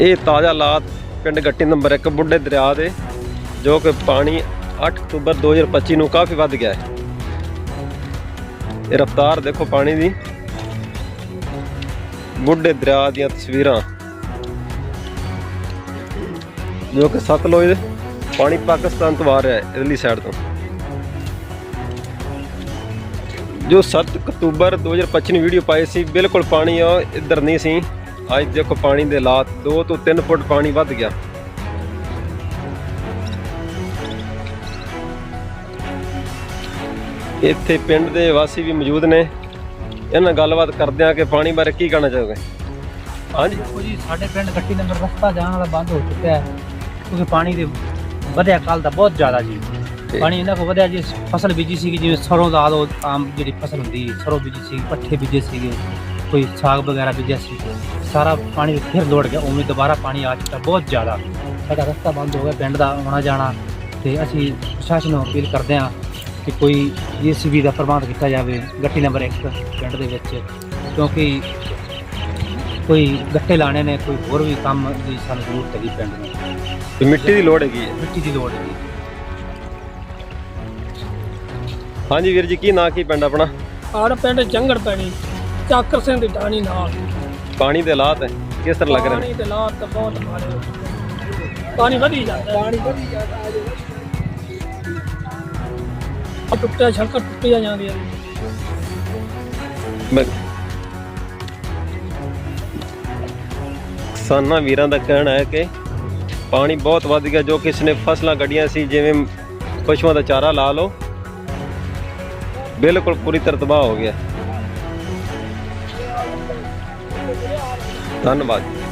ਇਹ ਤਾਜ਼ਾ ਲਾਤ ਪਿੰਡ ਗੱਟੀ ਨੰਬਰ 1 ਬੁੱਢੇ ਦਰਿਆ ਦੇ, ਜੋ ਕਿ ਪਾਣੀ 8 ਅਕਤੂਬਰ 2025 ਨੂੰ ਕਾਫੀ ਵੱਧ ਗਿਆ ਹੈ। ਇਹ ਰਫ਼ਤਾਰ ਦੇਖੋ ਪਾਣੀ ਦੀ। ਬੁੱਢੇ ਦਰਿਆ ਦੀਆਂ ਤਸਵੀਰਾਂ। ਜੋ ਕਿ ਸਤਲੁਜ ਪਾਣੀ ਪਾਕਿਸਤਾਨ ਤੋਂ ਆ ਰਿਹਾ ਹੈ ਇਧਰਲੀ ਸਾਈਡ ਤੋਂ। ਜੋ 7 ਅਕਤੂਬਰ 2025 ਨੂੰ ਵੀਡੀਓ ਪਾਈ ਸੀ, ਬਿਲਕੁਲ ਪਾਣੀ ਆ ਇੱਧਰ ਨਹੀਂ ਸੀ। ਅੱਜ ਦੇਖੋ ਪਾਣੀ ਦੇ ਹਾਲਾਤ 2 ਤੋਂ 3 ਫੁੱਟ ਪਾਣੀ ਵੱਧ ਗਿਆ। ਇੱਥੇ ਪਿੰਡ ਦੇ ਵਾਸੀ ਵੀ ਮੌਜੂਦ ਨੇ। ਇਹਨਾਂ ਨਾਲ ਗੱਲਬਾਤ ਕਰਦੇ ਆ ਕਿ ਪਾਣੀ ਬਾਰੇ ਕੀ ਕਹਿਣਾ ਚਾਹੋਗੇ? ਹਾਂਜੀ। ਦੇਖੋ ਜੀ ਸਾਡੇ ਪਿੰਡ ਗੱਟੀ ਨੰਬਰ ਰਸਤਾ ਜਾਣ ਵਾਲਾ ਬੰਦ ਹੋ ਚੁੱਕਿਆ ਹੈ। ਕਿਉਂਕਿ ਪਾਣੀ ਦੇ ਵਧਿਆ ਕੱਲ ਦਾ ਬਹੁਤ ਜ਼ਿਆਦਾ ਜੀ। ਪਾਣੀ ਇਹਨਾਂ ਕੋ ਵਧਿਆ ਜੀ ਫਸਲ ਬੀਜੀ ਸੀਗੀ ਜਿਵੇਂ ਸਰੋਂ ਦਾ ਆਮ ਜਿਹੜੀ ਫਸਲ ਹੁੰਦੀ ਸਰੋਂ ਬੀਜੀ ਸੀ ਪੱਠੇ ਬੀਜੇ ਸੀਗੇ। ਕੋਈ ਸਾਗ ਵਗੈਰਾ ਬੀਜਿਆ ਸੀ ਸਾਰਾ ਪਾਣੀ ਫਿਰ ਲੋੜ ਗਿਆ ਉਵੇਂ ਦੁਬਾਰਾ ਪਾਣੀ ਆ ਚੁੱਕਾ ਬਹੁਤ ਜ਼ਿਆਦਾ। ਸਾਡਾ ਰਸਤਾ ਬੰਦ ਹੋ ਗਿਆ ਪਿੰਡ ਦਾ ਆਉਣਾ ਜਾਣਾ ਤੇ ਅਸੀਂ ਪ੍ਰਸ਼ਾਸਨ ਨੂੰ ਅਪੀਲ ਕਰਦੇ ਹਾਂ ਕਿ ਕੋਈ ਜੀਸੀਬੀ ਦਾ ਪ੍ਰਬੰਧ ਕੀਤਾ ਜਾਵੇ ਗੱਟੀ ਨੰਬਰ 1 ਪਿੰਡ ਦੇ ਵਿੱਚ ਕਿਉਂਕਿ ਕੋਈ ਗੱਟੇ ਲਾਣੇ ਨੇ ਕੋਈ ਹੋਰ ਵੀ ਕੰਮ ਦੀ ਸਾਨੂੰ ਜ਼ਰੂਰਤ ਹੈਗੀ ਪਿੰਡ ਨੂੰ। ਤੇ ਮਿੱਟੀ ਦੀ ਲੋੜ ਹੈਗੀ ਹੈ? ਮਿੱਟੀ ਦੀ ਲੋੜ ਹੈਗੀ। ਹਾਂਜੀ ਵੀਰ ਜੀ ਕੀ ਨਾਂ ਕੀ ਪਿੰਡ ਆਪਣਾ? ਆੜ ਪਿੰਡ ਜੰਗੜ ਪੈਣੀ। ਚਾਕਰ ਸਿੰਘ ਦੀ ਢਾਣੀ ਨਾਲ। ਪਾਣੀ ਦੇ ਹਾਲਾਤ ਕਿਸ ਤਰ੍ਹਾਂ ਲੱਗ ਰਹੇ? ਨੇ ਪਾਣੀ ਦੇ ਲਾਤ ਤਾਂ ਬਹੁਤ ਹੋ ਚੁੱਕੇ। ਪਾਣੀ ਵਧੀ ਜਾਂਦਾ ਪਾਣੀ ਵਧੀ ਜਾਂਦਾ ਆ ਟੁੱਟਿਆ ਸੜਕਾਂ ਟੁੱਟੀਆਂ ਜਾਂਦੀਆਂ ਨੇ। ਮੈਂ ਕਿਸਾਨਾਂ ਵੀਰਾਂ ਦਾ ਕਹਿਣਾ ਹੈ ਕਿ ਪਾਣੀ ਬਹੁਤ ਵੱਧ ਗਿਆ ਜੋ ਕਿਸ ਨੇ ਫਸਲਾਂ ਗੱਡੀਆਂ ਸੀ ਜਿਵੇਂ ਪਸ਼ੂਆਂ ਦਾ ਚਾਰਾ ਲਾ ਲਓ ਬਿਲਕੁਲ ਪੂਰੀ ਤਰ੍ਹਾਂ ਤਬਾਹ ਹੋ ਗਿਆ। ধন্যবাদ।